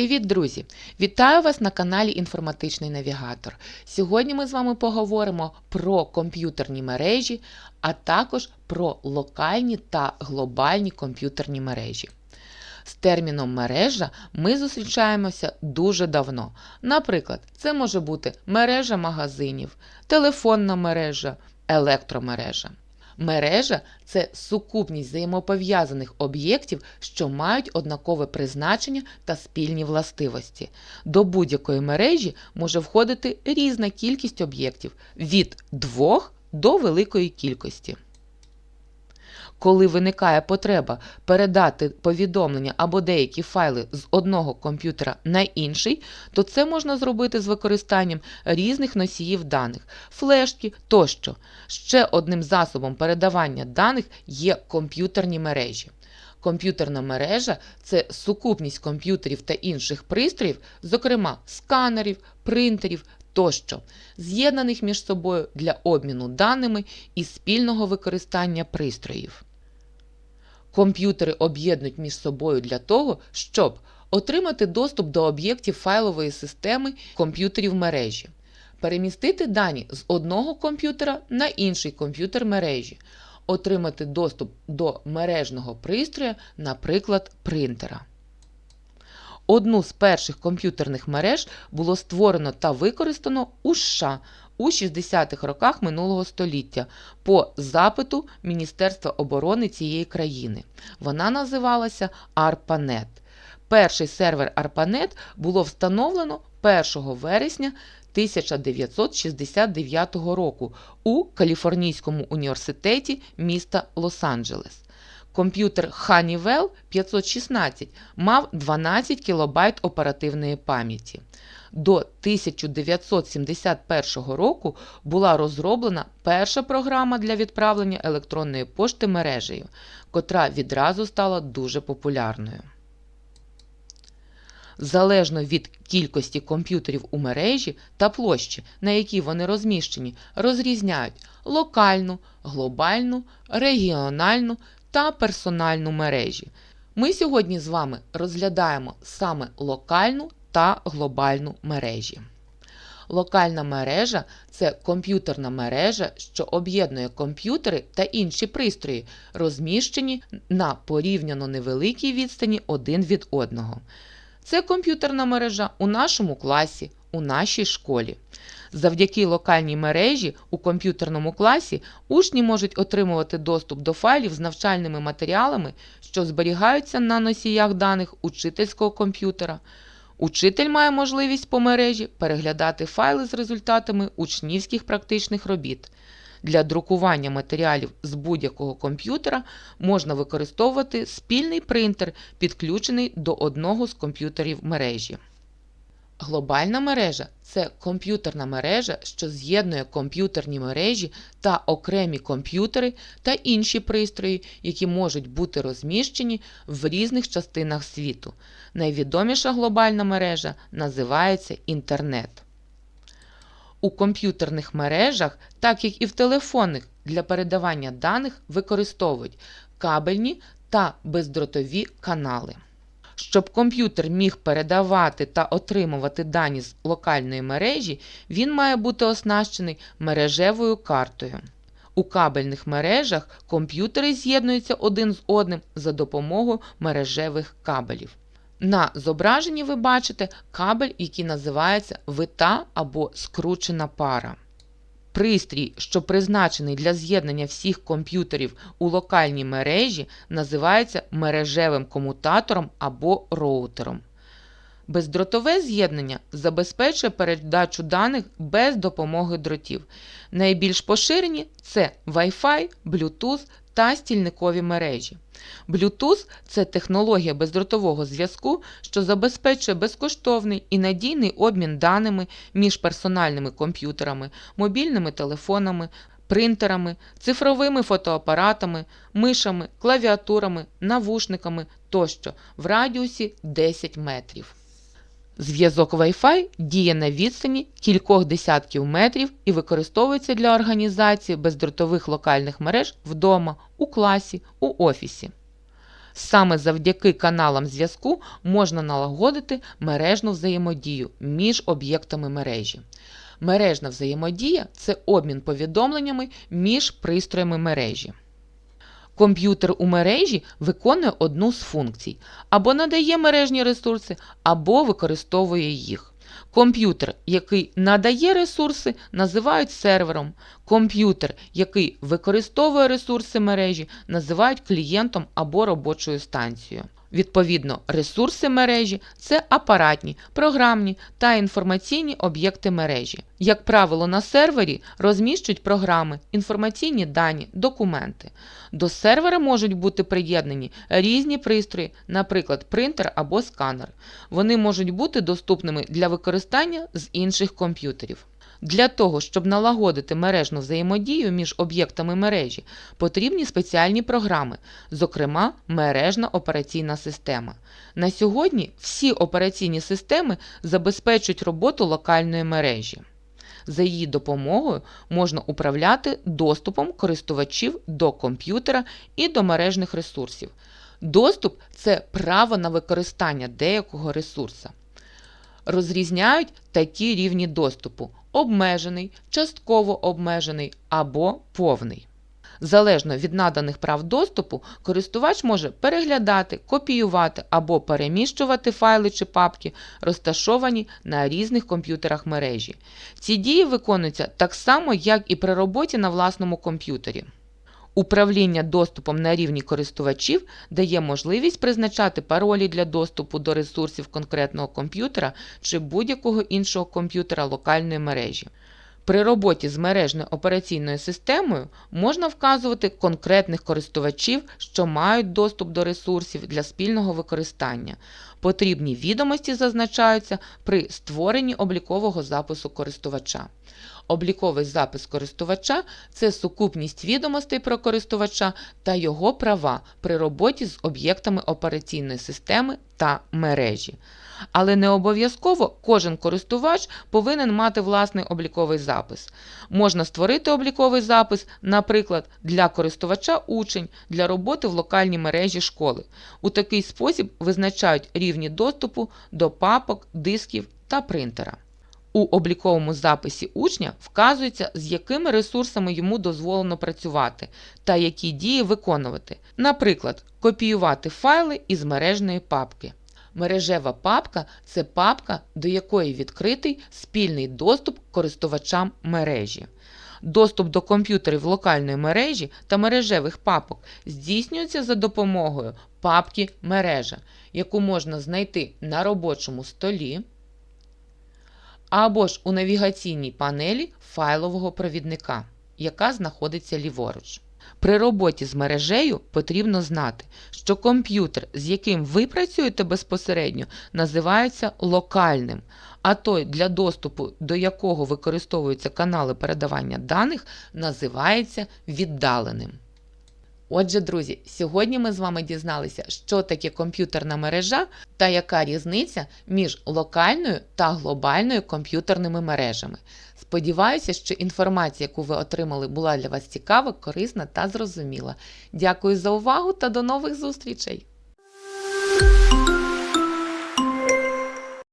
Привіт, друзі! Вітаю вас на каналі Інформатичний Навігатор. Сьогодні ми з вами поговоримо про комп'ютерні мережі, а також про локальні та глобальні комп'ютерні мережі. З терміном мережа ми зустрічаємося дуже давно. Наприклад, це може бути мережа магазинів, телефонна мережа, електромережа. Мережа це сукупність взаємопов'язаних об'єктів, що мають однакове призначення та спільні властивості. До будь-якої мережі може входити різна кількість об'єктів від двох до великої кількості. Коли виникає потреба передати повідомлення або деякі файли з одного комп'ютера на інший, то це можна зробити з використанням різних носіїв даних, флешки тощо. Ще одним засобом передавання даних є комп'ютерні мережі. Комп'ютерна мережа це сукупність комп'ютерів та інших пристроїв, зокрема сканерів, принтерів тощо, з'єднаних між собою для обміну даними і спільного використання пристроїв. Комп'ютери об'єднують між собою для того, щоб отримати доступ до об'єктів файлової системи комп'ютерів мережі, перемістити дані з одного комп'ютера на інший комп'ютер мережі, отримати доступ до мережного пристрою, наприклад, принтера. Одну з перших комп'ютерних мереж було створено та використано у США у 60-х роках минулого століття по запиту Міністерства оборони цієї країни. Вона називалася ARPANET. Перший сервер ARPANET було встановлено 1 вересня 1969 року у Каліфорнійському університеті міста Лос-Анджелес. Комп'ютер Honeywell 516 мав 12 кБ оперативної пам'яті. До 1971 року була розроблена перша програма для відправлення електронної пошти мережею, котра відразу стала дуже популярною. Залежно від кількості комп'ютерів у мережі та площі, на якій вони розміщені, розрізняють локальну, глобальну, регіональну та персональну мережі. Ми сьогодні з вами розглядаємо саме локальну та глобальну мережі. Локальна мережа це комп'ютерна мережа, що об'єднує комп'ютери та інші пристрої, розміщені на порівняно невеликій відстані один від одного. Це комп'ютерна мережа у нашому класі, у нашій школі. Завдяки локальній мережі у комп'ютерному класі учні можуть отримувати доступ до файлів з навчальними матеріалами, що зберігаються на носіях даних учительського комп'ютера. Учитель має можливість по мережі переглядати файли з результатами учнівських практичних робіт. Для друкування матеріалів з будь-якого комп'ютера можна використовувати спільний принтер, підключений до одного з комп'ютерів мережі. Глобальна мережа це комп'ютерна мережа, що з'єднує комп'ютерні мережі та окремі комп'ютери та інші пристрої, які можуть бути розміщені в різних частинах світу. Найвідоміша глобальна мережа називається інтернет. У комп'ютерних мережах, так як і в телефонних, для передавання даних використовують кабельні та бездротові канали. Щоб комп'ютер міг передавати та отримувати дані з локальної мережі, він має бути оснащений мережевою картою. У кабельних мережах комп'ютери з'єднуються один з одним за допомогою мережевих кабелів. На зображенні ви бачите кабель, який називається вита або скручена пара. Пристрій, що призначений для з'єднання всіх комп'ютерів у локальній мережі, називається мережевим комутатором або роутером. Бездротове з'єднання забезпечує передачу даних без допомоги дротів. Найбільш поширені це Wi-Fi, Bluetooth та стільникові мережі. Bluetooth – це технологія бездротового зв'язку, що забезпечує безкоштовний і надійний обмін даними між персональними комп'ютерами, мобільними телефонами, принтерами, цифровими фотоапаратами, мишами, клавіатурами, навушниками тощо в радіусі 10 метрів. Зв'язок Wi-Fi діє на відстані кількох десятків метрів і використовується для організації бездротових локальних мереж вдома, у класі, у офісі. Саме завдяки каналам зв'язку можна налагодити мережну взаємодію між об'єктами мережі. Мережна взаємодія це обмін повідомленнями між пристроями мережі. Комп'ютер у мережі виконує одну з функцій або надає мережні ресурси, або використовує їх. Комп'ютер, який надає ресурси, називають сервером. Комп'ютер, який використовує ресурси мережі, називають клієнтом або робочою станцією. Відповідно, ресурси мережі це апаратні, програмні та інформаційні об'єкти мережі. Як правило, на сервері розміщують програми, інформаційні дані, документи. До сервера можуть бути приєднані різні пристрої, наприклад, принтер або сканер. Вони можуть бути доступними для використання з інших комп'ютерів. Для того, щоб налагодити мережну взаємодію між об'єктами мережі, потрібні спеціальні програми, зокрема мережна операційна система. На сьогодні всі операційні системи забезпечують роботу локальної мережі. За її допомогою можна управляти доступом користувачів до комп'ютера і до мережних ресурсів. Доступ це право на використання деякого ресурса. Розрізняють такі рівні доступу: обмежений, частково обмежений або повний. Залежно від наданих прав доступу, користувач може переглядати, копіювати або переміщувати файли чи папки, розташовані на різних комп'ютерах мережі. Ці дії виконуються так само, як і при роботі на власному комп'ютері. Управління доступом на рівні користувачів дає можливість призначати паролі для доступу до ресурсів конкретного комп'ютера чи будь-якого іншого комп'ютера локальної мережі. При роботі з мережною операційною системою можна вказувати конкретних користувачів, що мають доступ до ресурсів для спільного використання. Потрібні відомості зазначаються при створенні облікового запису користувача. Обліковий запис користувача це сукупність відомостей про користувача та його права при роботі з об'єктами операційної системи та мережі. Але не обов'язково кожен користувач повинен мати власний обліковий запис. Можна створити обліковий запис, наприклад, для користувача учень для роботи в локальній мережі школи. У такий спосіб визначають рівні доступу до папок, дисків та принтера. У обліковому записі учня вказується, з якими ресурсами йому дозволено працювати та які дії виконувати. Наприклад, копіювати файли із мережної папки. Мережева папка це папка, до якої відкритий спільний доступ користувачам мережі. Доступ до комп'ютерів локальної мережі та мережевих папок здійснюється за допомогою папки мережа, яку можна знайти на робочому столі або ж у навігаційній панелі файлового провідника, яка знаходиться ліворуч. При роботі з мережею потрібно знати, що комп'ютер, з яким ви працюєте безпосередньо, називається локальним, а той, для доступу до якого використовуються канали передавання даних, називається віддаленим. Отже, друзі, сьогодні ми з вами дізналися, що таке комп'ютерна мережа та яка різниця між локальною та глобальною комп'ютерними мережами. Сподіваюся, що інформація, яку ви отримали, була для вас цікава, корисна та зрозуміла. Дякую за увагу та до нових зустрічей!